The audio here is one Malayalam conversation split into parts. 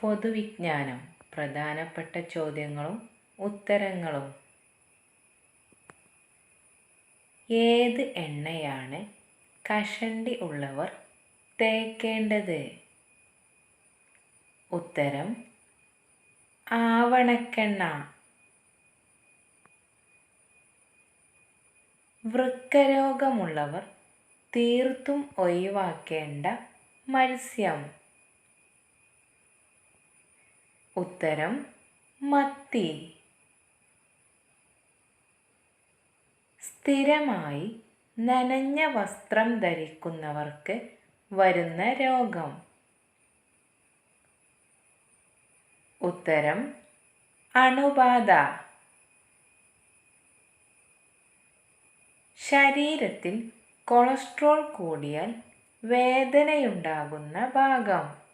പൊതുവിജ്ഞാനം. പ്രധാനപ്പെട്ട ചോദ്യങ്ങളും ഉത്തരങ്ങളും. ഏത് എണ്ണയാണ് കഷണ്ടി ഉള്ളവർ തേക്കേണ്ടത്? ഉത്തരം ആവണക്കെണ്ണ. വൃക്കരോഗമുള്ളവർ തീർത്തും ഒഴിവാക്കേണ്ട മത്സ്യം. ഉത്തരം മത്തി. സ്ഥിരമായി നനഞ്ഞ വസ്ത്രം ധരിക്കുന്നവർക്ക് വരുന്ന രോഗം. ഉത്തരം അണുബാധ. ശരീരത്തിൽ കൊളസ്ട്രോൾ കൂടിയാൽ വേദനയുണ്ടാകുന്ന ഭാഗം.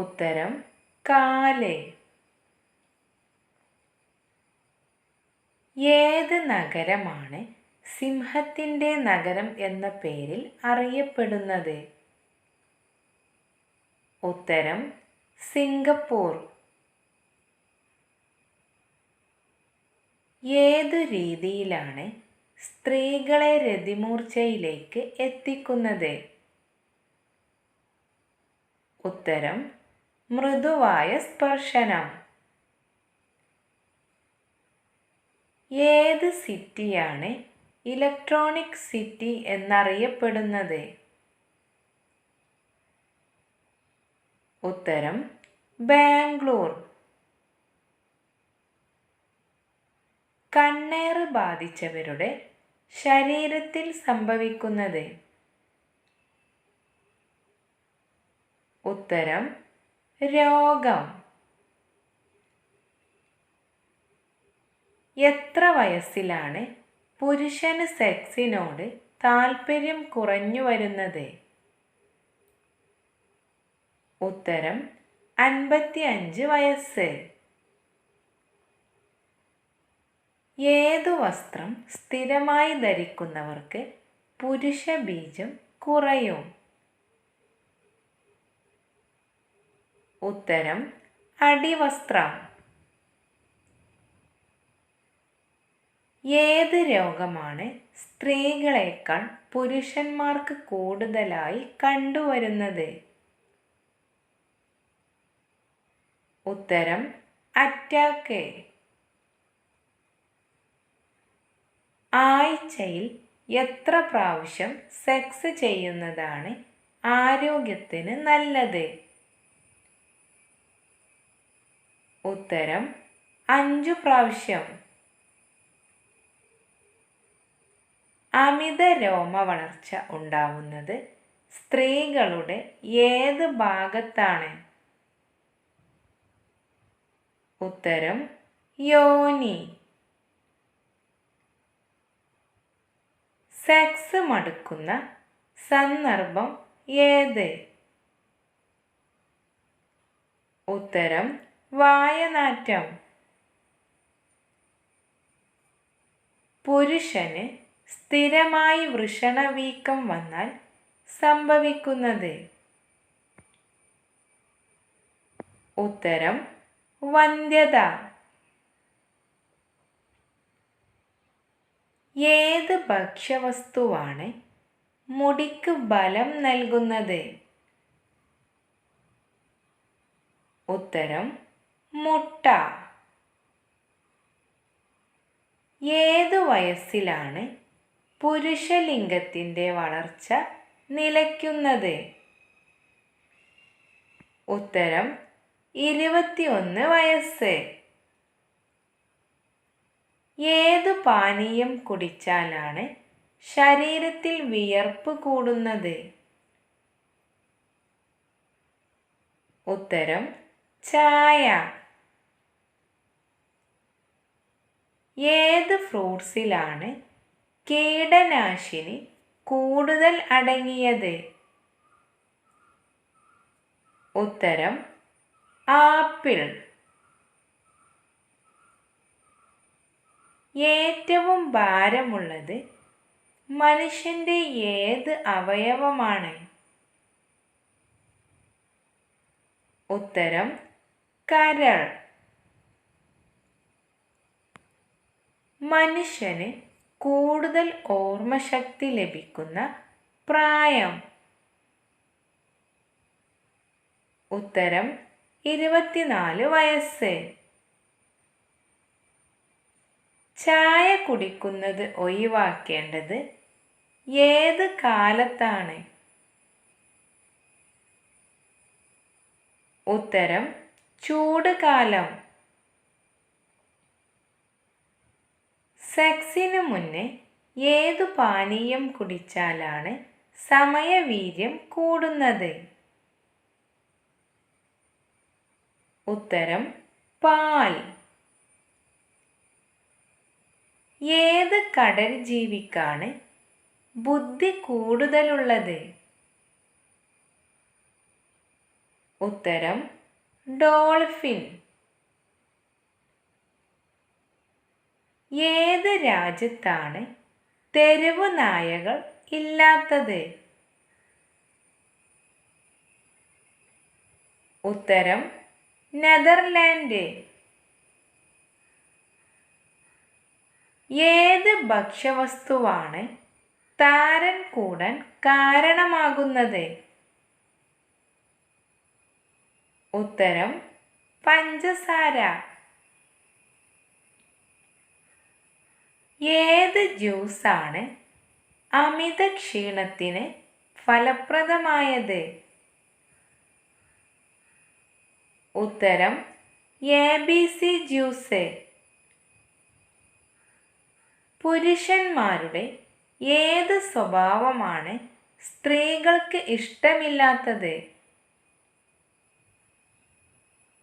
ഉത്തരം കാലേ. ഏത് നഗരമാണ് സിംഹത്തിന്റെ നഗരം എന്ന പേരിൽ അറിയപ്പെടുന്നത്? ഉത്തരം സിംഗപ്പൂർ. ഏതു രീതിയിലാണ് സ്ത്രീകളെ രതിമൂർച്ചയിലേക്ക് എത്തിക്കുന്നത്? ഉത്തരം മൃദുവായ സ്പർശനം. ഏത് സിറ്റിയാണ് ഇലക്ട്രോണിക് സിറ്റി എന്നറിയപ്പെടുന്നത്? ഉത്തരം ബാംഗ്ലൂർ. കണ്ണേറ് ബാധിച്ചവരുടെ ശരീരത്തിൽ സംഭവിക്കുന്നത്. ഉത്തരം രോഗം. എത്ര വയസ്സിലാണ് പുരുഷന് സെക്സിനോട് താല്പര്യം കുറഞ്ഞു വരുന്നത്? ഉത്തരം അൻപത്തി അഞ്ച് വയസ്സ്. ഏതു വസ്ത്രം സ്ഥിരമായി ധരിക്കുന്നവർക്ക് പുരുഷ ബീജം കുറയും? ഉത്തരം അടിവസ്ത്രം. ഏത് രോഗമാണ് സ്ത്രീകളെക്കാൾ പുരുഷന്മാർക്ക് കൂടുതലായി കണ്ടുവരുന്നത്? ഉത്തരം അറ്റാക്ക്. ആഴ്ചയിൽ എത്ര പ്രാവശ്യം സെക്സ് ചെയ്യുന്നതാണ് ആരോഗ്യത്തിന് നല്ലത്? ഉത്തരം അഞ്ചു പ്രാവശ്യം. അമിത രോമ വളർച്ച ഉണ്ടാവുന്നത് സ്ത്രീകളുടെ ഏത് ഭാഗത്താണ്? ഉത്തരം യോനി. സെക്സ് മടുക്കുന്ന സന്ദർഭം ഏത്? ഉത്തരം വായനാറ്റം. പുരുഷന് സ്ഥിരമായി വൃഷണവീക്കം വന്നാൽ സംഭവിക്കുന്നത്. ഉത്തരം വന്ധ്യത. ഏത് ഭക്ഷ്യവസ്തുവാണ് മുടിക്ക് ബലം നൽകുന്നത്? ഉത്തരം മുട്ട. ഏതു വയസ്സിലാണ് പുരുഷലിംഗത്തിന്റെ വളർച്ച നിലയ്ക്കുന്നത്? ഉത്തരം ഇരുപത്തിയൊന്ന് വയസ്സ്. ഏതു പാനീയം കുടിച്ചാലാണ് ശരീരത്തിൽ വിയർപ്പ് കൂടുന്നത്? ഉത്തരം ചായ. ഏത് ഫ്രൂട്ട്സിലാണ് കീടനാശിനി കൂടുതൽ അടങ്ങിയത്? ഉത്തരം ആപ്പിൾ. ഏറ്റവും ഭാരമുള്ളത് മനുഷ്യന്റെ ഏത് അവയവമാണ്? ഉത്തരം കരൾ. മനുഷ്യന് കൂടുതൽ ഓർമ്മശക്തി ലഭിക്കുന്ന പ്രായം. ഉത്തരം ഇരുപത്തിനാല് വയസ്സ്. ചായ കുടിക്കുന്നത് ഒഴിവാക്കേണ്ടത് ഏത് കാലത്താണ്? ഉത്തരം ചൂട് സെക്സിന് മുന്നേ ഏതു പാനീയം കുടിച്ചാലാണ് സമയവീര്യം കൂടുന്നത്? ഉത്തരം പാൽ. ഏത് കടൽ ജീവിക്കാണ് ബുദ്ധി കൂടുതലുള്ളത്? ഉത്തരം ഡോൾഫിൻ. ഏത് രാജ്യത്താണ് തെരുവ് നായകൾ ഇല്ലാത്തത്? ഉത്തരം നെതർലാൻഡ്. ഏത് ഭക്ഷ്യവസ്തുവാണ് താരൻ കൂടാൻ കാരണമാകുന്നത്? ഉത്തരം പഞ്ചസാര. ഏത് ജ്യൂസാണ് അമിത ക്ഷീണത്തിന് ഫലപ്രദമായത്? ഉത്തരം എ ബി സി ജ്യൂസ്. പുരുഷന്മാരുടെ ഏത് സ്വഭാവമാണ് സ്ത്രീകൾക്ക് ഇഷ്ടമില്ലാത്തത്?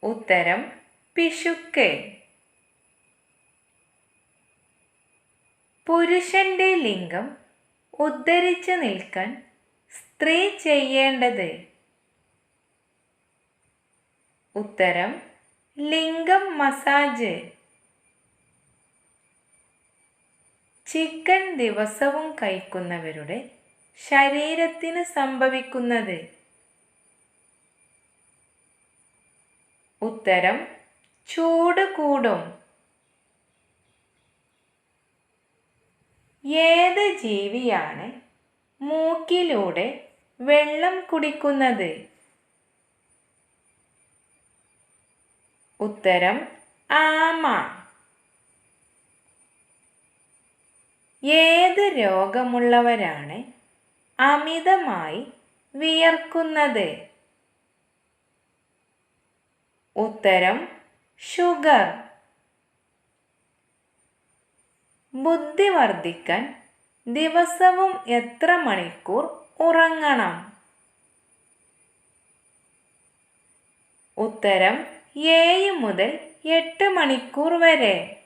ഉത്തരം പിശുക്ക്. പുരുഷന്റെ ലിംഗം ഉദ്ധരിച്ചു നിൽക്കാൻ സ്ത്രീ ചെയ്യേണ്ടത്. ഉത്തരം ലിംഗം മസാജ്. ചിക്കൻ ദിവസവും കഴിക്കുന്നവരുടെ ശരീരത്തിന് സംഭവിക്കുന്നത്. ഉത്തരം ചൂട് കൂടും. ഏത് ജീവിയാണ് മൂക്കിലൂടെ വെള്ളം കുടിക്കുന്നത്? ഉത്തരം ആമ. ഏത് രോഗമുള്ളവരാണ് അമിതമായി വിയർക്കുന്നത്? ഉത്തരം ഷുഗർ. ബുദ്ധി വർദ്ധിക്കാൻ ദിവസവും എത്ര മണിക്കൂർ ഉറങ്ങണം? ഉത്തരം ഏഴ് മുതൽ എട്ട് മണിക്കൂർ വരെ.